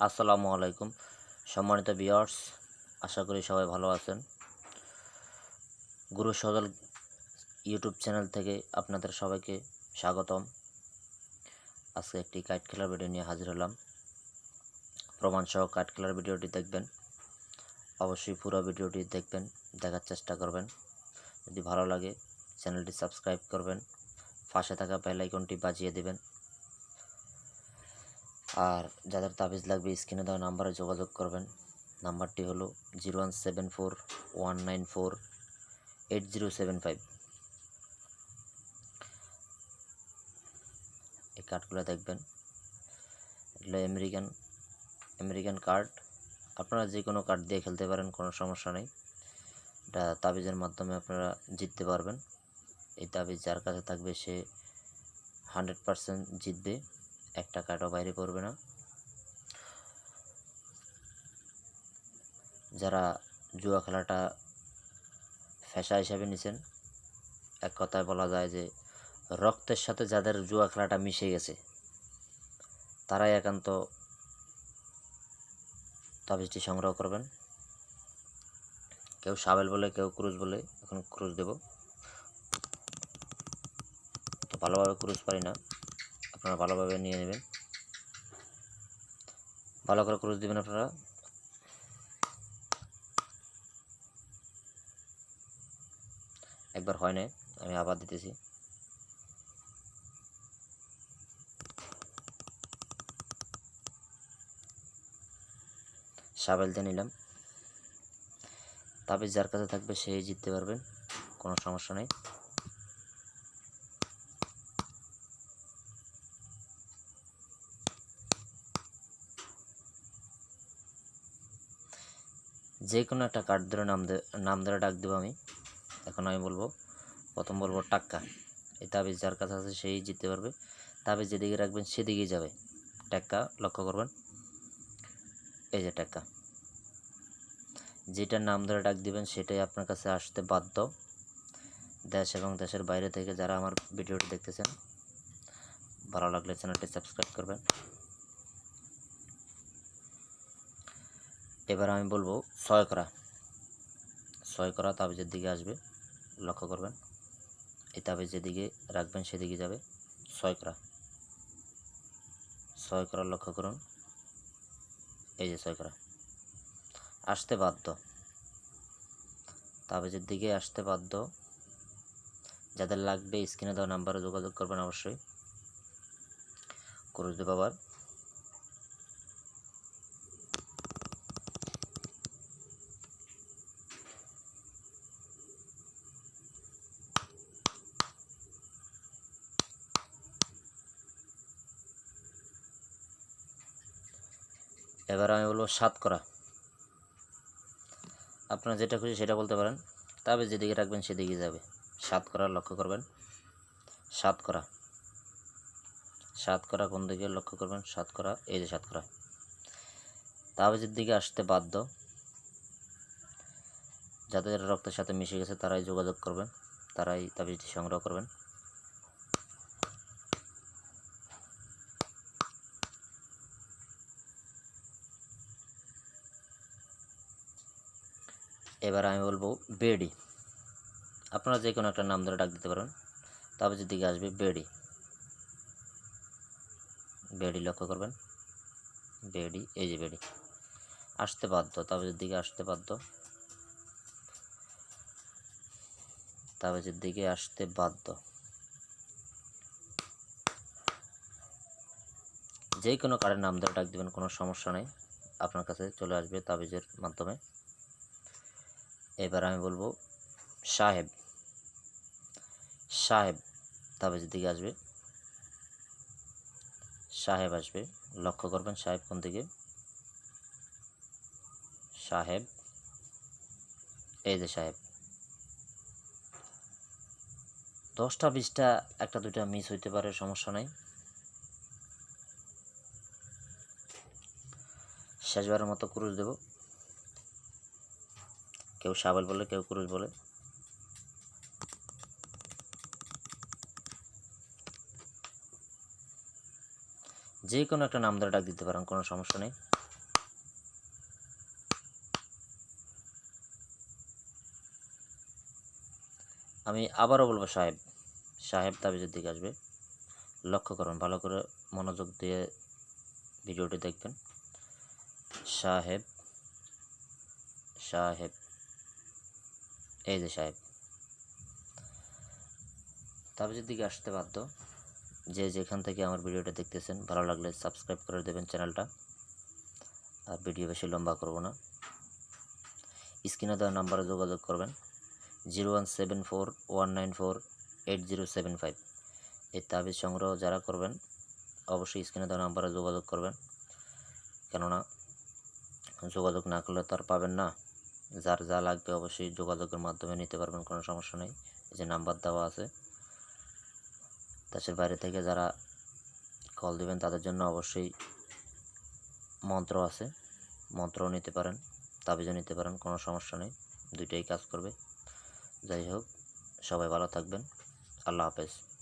আসসালামু আলাইকুম। সম্মানিত বিয়ার্স আশা করি সবাই ভালো আছেন। গুরু সদল ইউটিউব চ্যানেল থেকে আপনাদের সবাইকে স্বাগতম। আজকে একটি কাইট খেলার ভিডিও নিয়ে হাজির হলাম। প্রমাণ সহ কাইট খেলার ভিডিওটি দেখবেন। অবশ্যই পুরো ভিডিওটি দেখবেন, দেখার চেষ্টা করবেন। যদি ভালো লাগে, চ্যানেলটি সাবস্ক্রাইব করবেন। পাশে থাকা বেল আইকনটি বাজিয়ে দেবেন। আর যাদের তাবিজ লাগবে স্ক্রিনে দেওয়া নাম্বারে যোগাযোগ করবেন। নাম্বারটি হলো zero one seven four one nine four eight zero seven five. এই কার্ডগুলো দেখবেন। এগুলো আমেরিকান আমেরিকান কার্ড আপনারা যে কোনো কার্ড দিয়ে খেলতে পারেন, কোনো সমস্যা নেই। এটা তাবিজের মাধ্যমে আপনারা জিততে পারবেন। এই তাবিজ যার কাছে থাকবে সে হান্ড্রেড পারসেন্ট জিতবে। একটা কার্ডও বাইরে পড়বে না। যারা জুয়া খেলাটা ফ্যাশা হিসাবে নিছেন, এক কথায় বলা যায় যে রক্তের সাথে যাদের জুয়া খেলাটা মিশে গেছে, তারাই একান্ত তাবিজটি সংগ্রহ করবেন। কেউ সাবেল বলে, কেউ ক্রুজ বলে, এখন ক্রুজ দেব। তো ভালোভাবে ক্রুজ পারি না। আপনারা ভালোভাবে নিয়ে নেবেন। ভালো করে ক্রুজ দেবেন আপনারা। একবার হয় নাই, আমি আবার দিতেছি। সাবেল দিয়ে নিলাম। তাবিজ যার কাছে থাকবে, সেই জিততে পারবেন, কোনো সমস্যা নেই। যে কোনো একটা কার্ড ধরে নাম নাম ধরে ডাক দেবো আমি। এখন আমি বলব, প্রথম বলব টাক্কা। এই তাবিজ যার কাছে আছে সেই জিততে পারবে। তাবিজ যেদিকে রাখবেন সেদিকেই যাবে। টাক্কা, লক্ষ্য করবেন। এই যে টাক্কা। যেটার নাম ধরে ডাক দিবেন সেটাই আপনার কাছে আসতে বাধ্য। দেশ এবং দেশের বাইরে থেকে যারা আমার ভিডিওটি দেখতেছেন, ভালো লাগলে চ্যানেলটি সাবস্ক্রাইব করবেন। এবার আমি বলব ছয় করা। ছয় করা তাবিজের দিকে আসবে, লক্ষ্য করবেন। এই তাবিজ যেদিকে রাখবেন, সেদিকে যাবে। ছয় করা। ছয় করা লক্ষ্য করুন। এই যে ছয় করা। আসতে বাধ্য। তাবিজের দিকে আসতে বাধ্য। যাদের লাগবে স্ক্রিনে দেওয়া নাম্বারে যোগাযোগ করবেন অবশ্যই। করুজ বাবার এবার আমি বলব সাত করা। আপনারা যেটা খুশি সেটা বলতে পারেন। তবে যেদিকে রাখবেন সেদিকে যাবে। সাত করা লক্ষ্য করবেন। সাত করা। সাত করা কোন দিকে লক্ষ্য করবেন? সাত করা, এই যে সাত করা। তাবিজের দিকে আসতে বাধ্য। যাদের রক্তের সাথে মিশে গেছে তারাই যোগাযোগ করবেন। তারাই তাবিজটি সংগ্রহ করবেন। এবার আমি বলব বেডি। আপনারা যে কোনো একটা নাম ধরে ডাক দিতে পারেন। তাবিজের দিকে আসবে বেডি। বেডি লক্ষ্য করবেন। বেডি, এই যে বেডি। আসতে বাধ্য তাবিজের দিকে আসতে বাধ্য। তাবিজের দিকে আসতে বাধ্য। যে কোনো কারের নাম ধরে ডাক দিবেন, কোনো সমস্যা নেই। আপনার কাছে চলে আসবে তাবিজের মাধ্যমে। এবার আমি বলব সাহেব। সাহেব তাবিজের দিকে আসবে। সাহেব আসবে। লক্ষ্য করবেন সাহেব কোন দিকে? সাহেব। এই যে সাহেব। দশটা, বিশটা, একটা, দুইটা মিস হইতে পারে, সমস্যা নাই। শেষবারের মতো ক্রুজ দেব। কেউ সাবেল বলে, কেউ ক্রুজ বলে। যে কোনো একটা নাম ধরে ডাক দিতে পারেন, কোনো সমস্যা নেই। আমি আবারও বলব, সাহেব সাহেব তাবিজের দিকে আসবে। লক্ষ্য করুন, ভালো করে মনোযোগ দিয়ে ভিডিওটি দেখবেন। সাহেব সাহেব। এই যে সাহেব। তাবিজের দিকে আসতে বাধ্য, যে যেখান থেকে আমার ভিডিওটা দেখতেছেন, ভালো লাগলে সাবস্ক্রাইব করে দেবেন চ্যানেলটা। আর ভিডিও বেশি লম্বা করব না। স্ক্রিনে দেওয়া নাম্বারে যোগাযোগ করবেন, zero one seven four one nine four eight zero seven five. এই তাবিজ সংগ্রহ যারা করবেন, অবশ্যই স্ক্রিনে দেওয়া নাম্বারে যোগাযোগ করবেন। কেননা, যোগাযোগ না করলে তো আর পাবেন না। যার যা লাগবে অবশ্যই যোগাযোগের মাধ্যমে নিতে পারবেন, কোনো সমস্যা নেই। এই যে নাম্বার দেওয়া আছে। দেশের বাইরে থেকে যারা কল দেবেন, তাদের জন্য অবশ্যই মন্ত্র আছে। মন্ত্রও নিতে পারেন, তাবিজও নিতে পারেন, কোনো সমস্যা নেই। দুইটাই কাজ করবে। যাই হোক, সবাই ভালো থাকবেন। আল্লাহ হাফেজ।